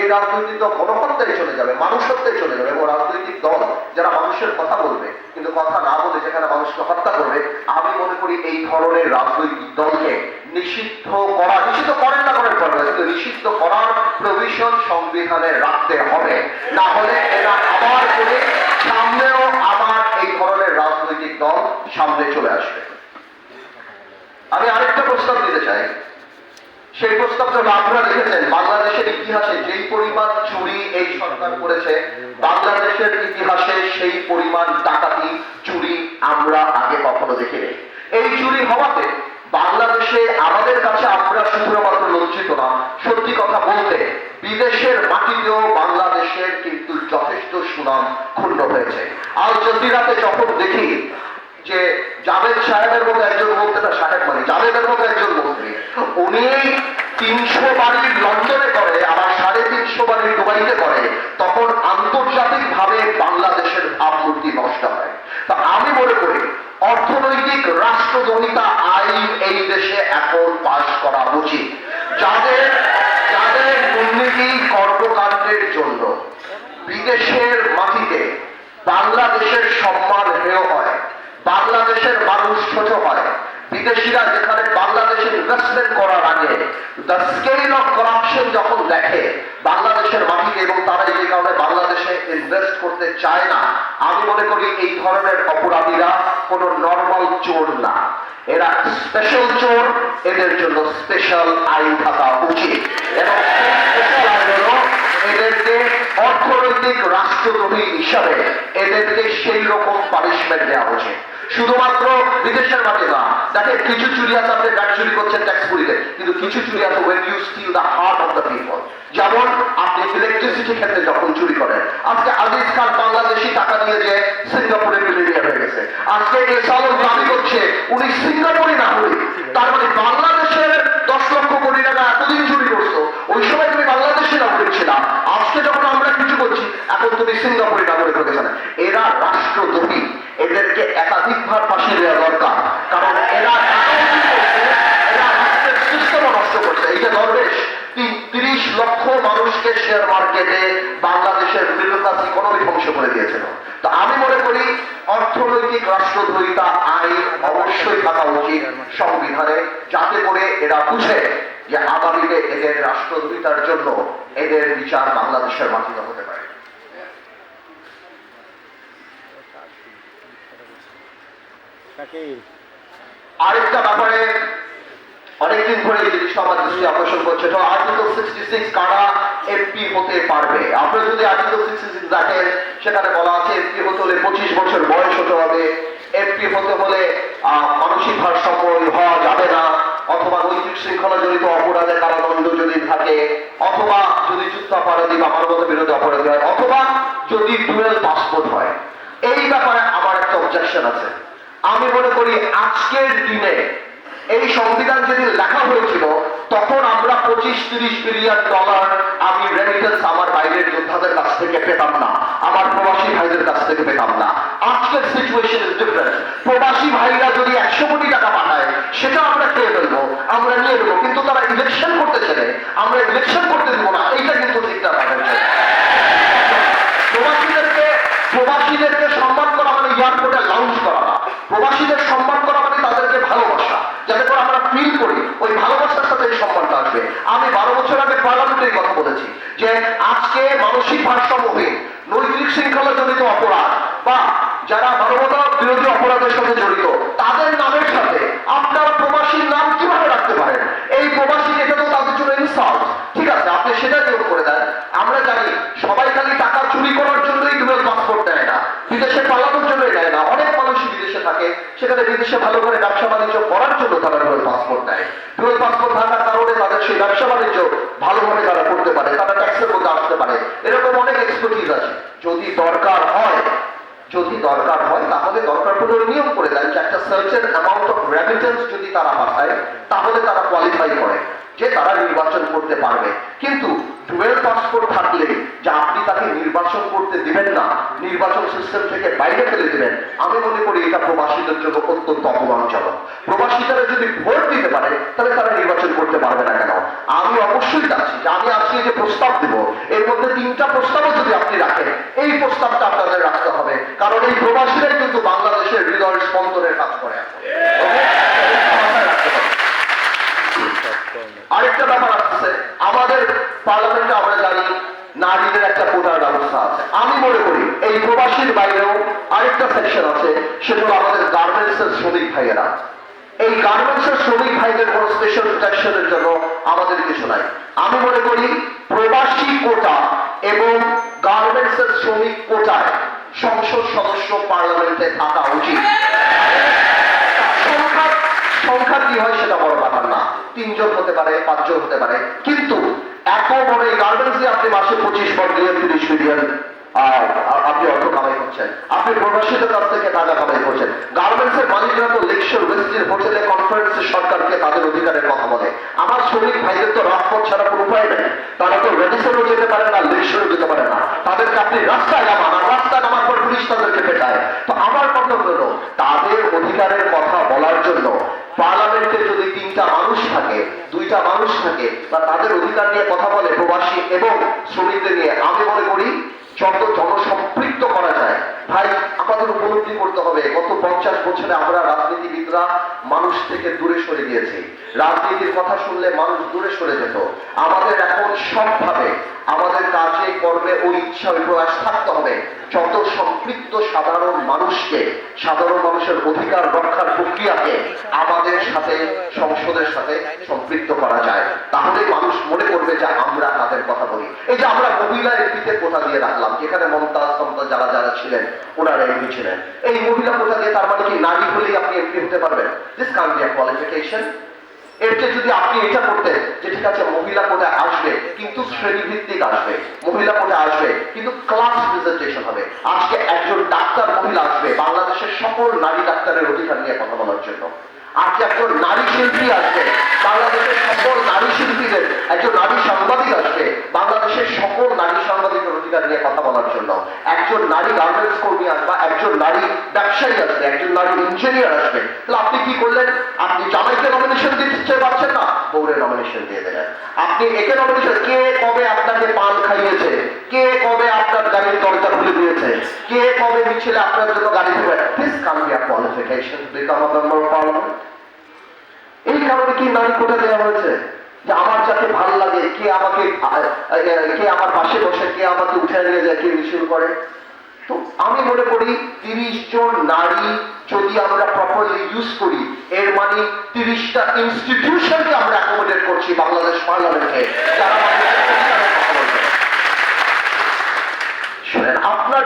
যে রাজনৈতিক দল গণহত্যায় চলে যাবে মানুষ হত্যায় চলে যাবে এবং রাজনৈতিক দল যারা মানুষের কথা বলবে কিন্তু কথা না বলে যেখানে মানুষকে হত্যা করবে, আমি মনে করি এই ধরনের রাজনৈতিক দলকে নিষিদ্ধ করা, নিষিদ্ধ করেন না করেন করবে কিন্তু নিষিদ্ধ করার প্রভিশন সংবিধানে রাখতে হবে। না হলে এরা আবার করে সামনেও আবার এই ধরনের রাজনৈতিক দল সামনে চলে আসবে। আমি আরেকটা প্রস্তাব দিতে চাই। সেই প্রস্তাবটা আপনারা লিখেছেন বাংলাদেশের ইতিহাসে যেই পরিমাণ চুরি এই সরকার করেছে, বাংলাদেশের ইতিহাসে সেই পরিমাণ ডাকাতি চুরি আমরা আগে কখনো দেখিনি। এই চুরি হওয়াতে বাংলাদেশে আমাদের কাছে আমরা শুধুমাত্র লজ্জিত না, সত্যি কথা বলতে বিদেশের মাটিতেও বাংলাদেশের কিন্তু যথেষ্ট সুনাম ক্ষুণ্ণ হয়েছে। আজ জতিরাতে যখন দেখি যে জাভেদ সাহেবের মতো একজন বলতে না, সাহেব মানে জাভেদের মতো একজন মন্ত্রী, উনি তিনশো বাড়ির লন্ডনে করে, আবার সাড়ে তিনশো বাড়ির দুবাইতে করে, তখন আন্তর্জাতিক ভাবে বাংলাদেশের ভাবমূর্তি নষ্ট হয়। তা আমি মনে করি, অর্থনৈতিক রাষ্ট্রদ্রোহিতা আইন এই দেশে এখন পাশ করা উচিত। যাদের যাদের দুর্নীতি কর্মকাণ্ডের জন্য বিদেশের মাটিতে বাংলাদেশের সম্মান হেয় হয় বাংলাদেশের মানুষ ছোট হয় বিদেশিরা যেখানে বাংলাদেশে ইনভেস্টমেন্ট করার আগে দ্য স্কেল অফ করাপশন যখন দেখে, বাংলাদেশের মাটিতে এবং তারা এই কারণে বাংলাদেশে ইনভেস্ট করতে চায় না, আমি মনে করি এই ধরনের অপরাধীরা কোনো নর্মাল চোর না। এরা স্পেশাল চোর, এদের জন্য স্পেশাল আইন থাকা উচিত। এবং স্পেশাল আইন রাষ্ট্রদ্রোহী হিসাবে এদেরকে সেই রকম পানিশমেন্ট দেওয়া উচিত শুধুমাত্র বিদেশের মাঠে না, দেখেন কিছু চুরি আছে আপনি গাড়ি চুরি করছেন ট্যাক্স পুরিতে কিন্তু কিছু চুরি আছে when you steal the heart of the people যেমন, আপনি ইলেকট্রিসিটি ক্ষেত্রে যখন চুরি করেন, আজকে আজিজ খান বাংলাদেশি টাকা দিয়ে যে সিঙ্গাপুরে মিলিনিয়ার হয়ে গেছে। আজকে এসালম দাবি করছে, উনি সিঙ্গাপুরি না হই তার মানে বাংলাদেশের দশ লক্ষ কোটি টাকা এতদিন চুরি করছ ওই সময় তুমি বাংলাদেশে নাগরিক ছিল আজকে যখন আমরা কিছু করছি এখন তুমি সিঙ্গাপুরি নাগরিক হয়ে গেছে এরা রাষ্ট্রদ্রোহী এদেরকে একাধিকবার ফাঁসি দেওয়া দরকার কারণ এরা টাকাও চুরি করছে, এরা রাষ্ট্রের সিস্টেমও নষ্ট করছে এই যে দরবেশ তিরিশ লক্ষ মানুষকে শেয়ার মার্কেটে বাংলাদেশের মিডল ক্লাস ইকোনমি ধ্বংস করে দিয়েছিল। তো আমি মনে করি অর্থনৈতিক রাষ্ট্রদ্রোহিতা আইন অবশ্যই থাকা উচিত সংবিধানে যাতে করে এরা বুঝে যে আগামীতে এদের রাষ্ট্রদ্রোহিতার জন্য এদের বিচার বাংলাদেশের মাটিতে হতে পারে। আরেকটা ব্যাপারে অনেকদিন ধরে এই জিনিসটা আমার দৃষ্টি আকর্ষণ করছে। তো আর্টিকেল সিক্সটি সিক্স কারা এমপি হতে পারবে? আপনারা যদি আর্টিকেল সিক্সটি সিক্স দেখেন, সেখানে বলা আছে এমপি হতে হলে পঁচিশ বছর বয়স হতে হবে। এমপি হতে হলে মানসিক ভারসাম্য হওয়া যাবে না। অথবা নৈতিক শৃঙ্খলা জড়িত অপরাধের কারাদণ্ড যদি থাকে, অথবা যদি যুদ্ধাপরাধী বা মানবতা বিরোধী অপরাধী হয়, অথবা যদি ডুয়েল পাসপোর্ট হয়। এই ব্যাপারে আমার একটা অবজেকশন আছে। আমি মনে করি আজকের দিনে এই সংবিধান যেদিন লেখা হয়েছিল, তখন আমরা পঁচিশ, তিরিশ বিলিয়ন ডলার আমি রেমিটেন্স আমার বাইরের যোদ্ধাদের কাছ থেকে পেতাম না, আমার প্রবাসী ভাইদের কাছ থেকে পেতাম না। আজকের সিচুয়েশন ইজ ডিফারেন্ট প্রবাসী ভাইরা যদি একশো কোটি টাকা পাঠায়, সেটা আমরা খেয়ে ফেলব, আমরা নিয়ে নেব, কিন্তু তারা ইলেকশন করতে চাইলে আমরা ইলেকশন করতে দেবো না, এইটা কিন্তু ঠিক না তাদের জন্য। প্রবাসীদেরকে প্রবাসীদেরকে সম্মান করা মানে এয়ারপোর্টে লাউঞ্জ করা না প্রবাসীদের সম্মান করা মানে তাদেরকে ভালোবাসা যাতে করে আমরা ফিল করি ওই ভালোবাসার সাথে এই সম্মানটা আসবে আমি বারো বছর আগে পার্লামেন্টে এই কথা বলেছি যে আজকে মানসিক ভারসাম্যহীন, নৈতিক শৃঙ্খলা জনিত অপরাধ, বা যারা মানবতা বিরোধী অপরাধের সাথে জড়িত, তাদের নামের সাথে আপনারা প্রবাসীর নাম কীভাবে রাখতে পারেন? এই প্রবাসী এটা তো তাদের জন্য ইনসাল্ট ঠিক আছে, আপনি সেটা নিয়োগ করে দেন। আমরা জানি, সবাই খালি টাকা চুরি করার জন্যই ডুয়েল পাসপোর্ট নেয় না। বিদেশে পালানোর জন্যই নেয় না। অনেক মানুষই বিদেশে থাকে, সেখানে বিদেশে ভালো করে ব্যবসা বাণিজ্য করার জন্য তারা ডুয়েল পাসপোর্ট নেয় ডুয়েল পাসপোর্ট থাকার কারণে তাদের সেই ব্যবসা বাণিজ্য ভালোভাবে তারা করতে পারে। আসতে পারে। এরকম অনেক এক্সপার্টিজ আছে। যদি দরকার হয়, যদি দরকার হয়, তাহলে দরকার পড়লে নিয়ম করে দেয় যে একটা সার্চের অ্যামাউন্ট অফ রেমিটেন্স যদি তারা পাঠায় তাহলে তারা কোয়ালিফাই করে। যে তারা নির্বাচন করতে পারবে। কিন্তু ডুয়েল পাসপোর্ট থাকলে যে আপনি তাকে নির্বাচন করতে দিবেন না, নির্বাচন সিস্টেম থেকে বাইরে ফেলে দেবেন, আমি মনে করি এটা প্রবাসীদের জন্য অত্যন্ত অপমানজনক। প্রবাসীরা যদি ভোট দিতে পারে, তাহলে তারা নির্বাচন করতে পারবে না কেন? আমি অবশ্যই চাচ্ছি যে, আমি আজকে যে প্রস্তাব দেব, এর মধ্যে তিনটা প্রস্তাবও যদি আপনি রাখেন, এই প্রস্তাবটা আপনাদের রাখতে হবে। কারণ এই প্রবাসীরাই কিন্তু বাংলাদেশের হৃদয় স্পন্দনের কাজ করে এখন। এটা মাথায় রাখতে হবে। আরেকটা ব্যাপার আসছে আমাদের পার্লামেন্টে আমরা জানি নারীদের একটা কোটার ব্যবস্থা আছে। আমি মনে করি এই প্রবাসীর বাইরেও আরেকটা সেকশন আছে, সেটা হলো আমাদের গার্মেন্টস এর শ্রমিক ভাইয়েরা। এই গার্মেন্টস এর শ্রমিক ভাইদের কোনো স্পেশাল প্রোটেকশনের জন্য আমাদের কিছু নাই। আমি মনে করি প্রবাসী কোটা এবং গার্মেন্টস এর শ্রমিক কোটায় সংসদ সদস্য পার্লামেন্টে থাকা উচিত। সংখ্যা সংখ্যা কি হয় সেটা বড় ব্যাপার না। তিনজন হতে পারে, পাঁচজন হতে পারে। কিন্তু এত বড় এই গার্মেন্টসে আপনি মাসে পঁচিশ মিলিয়ন তিরিশ মিলিয়ন আপনি অর্থ কামাই করছেন। আপনি প্রবাসীদের কাছ থেকে টাকা কামাই করছেন। গার্মেন্টসের মালিকরা তো লেকশন ওয়েস্টের হোটেলে কনফারেন্সে সরকারকে তাদের অধিকারের কথা বলে। আমার শ্রমিক ভাইদের তো রাজপথ ছাড়া কোনো উপায় নেই। তারা তো রেডিসনও যেতে পারে না লেকশনও যেতে পারে না। তাদেরকে আপনি রাস্তায় নামান রাস্তায় নামার পর পুলিশ তাদেরকে পেটায়। তো আমার কথা হলো তাদের অধিকারের কথা বলার জন্য পার্লামেন্টে যদি তিনটা মানুষ থাকে দুইটা মানুষ থাকে বা তাদের অধিকার নিয়ে কথা বলে প্রবাসী এবং শ্রমিকদের নিয়ে। আমি মনে করি যত জনসম্পৃক্ত করা যায়। ভাই আমাদের উপলব্ধি করতে হবে? গত পঞ্চাশ বছরে আমরা রাজনীতিবিদরা মানুষ থেকে দূরে সরে গিয়েছি। রাজনীতির কথা শুনলে মানুষ দূরে সরে যেত। আমাদের এখন সবভাবে আমাদের কাজে, কর্মে ওই ইচ্ছা ওই প্রয়াস থাকতে হবে। যত সাধারণ মানুষকে, সাধারণ মানুষের অধিকার রক্ষার প্রক্রিয়াকে আমাদের সাথে, সংসদের সাথে সম্পৃক্ত করা যায়। তাহলে মানুষ মনে করবে যে আমরা তাদের কথা বলি। এই যে আমরা মহিলা এমপিতে কোথা দিয়ে রাখলাম, যেখানে মমতাজ মমতাজ যারা যারা ছিলেন, ওনারা এমপি ছিলেন। এই মহিলা কোথা দিয়ে তার মানে কি নারী হলেই আপনি এমপি হতে পারবেন? দিস কান কোয়ালিফিকেশন এর চেয়ে যদি আপনি এটা করতেন যে ঠিক আছে, মহিলা কোটায় আসবে, কিন্তু শ্রেণীভিত্তিক আসবে, মহিলা কোটায় আসবে, কিন্তু ক্লাস প্রেজেন্টেশন হবে। আজকে একজন ডাক্তার মহিলা আসবে, বাংলাদেশের সকল নারী ডাক্তারের অধিকার নিয়ে কথা বলার জন্য। আজকে একজন নারী শিল্পী আসবে বাংলাদেশের সকল নারী শিল্পীদের একজন নারী সাংবাদিক আসবে বাংলাদেশের সকল নারী সাংবাদিকের অধিকার নিয়ে কথা বলার জন্য। একজন নারী গার্মেন্টস কর্মী আসবে একজন নারী ব্যবসায়ী আসবে একজন নারী ইঞ্জিনিয়ার আসবে তাহলে আপনি কি করলেন? আপনি জামাইকে নমিনেশন দিতে পারছেন না? বউরে নমিনেশন দিয়ে দিলেন আপনি একে নমিনেশন কে কবে আপনাকে পান খাইয়েছে? কে কবে আপনার গাড়ির দরজা খুলে দিয়েছে? কে কবে মিছিলে আপনার জন্য গাড়ি দেবে this can be a qualification become parliament এই কারণে কি নারী কোটা দেওয়া হয়েছে? যে আমার যাকে ভালো লাগে, কে আমাকে, কে আমার পাশে বসে, কে আমাকে উঠে নিয়ে যায়, কে মিছিল করে? তো আমি মনে করি তিরিশ জন নারী যদি আমরা প্রপারলি ইউজ করি, এর মানে তিরিশটা ইনস্টিটিউশনকে আমরা অ্যাকোমোডেট করছি বাংলাদেশ পার্লামেন্টে। আপনার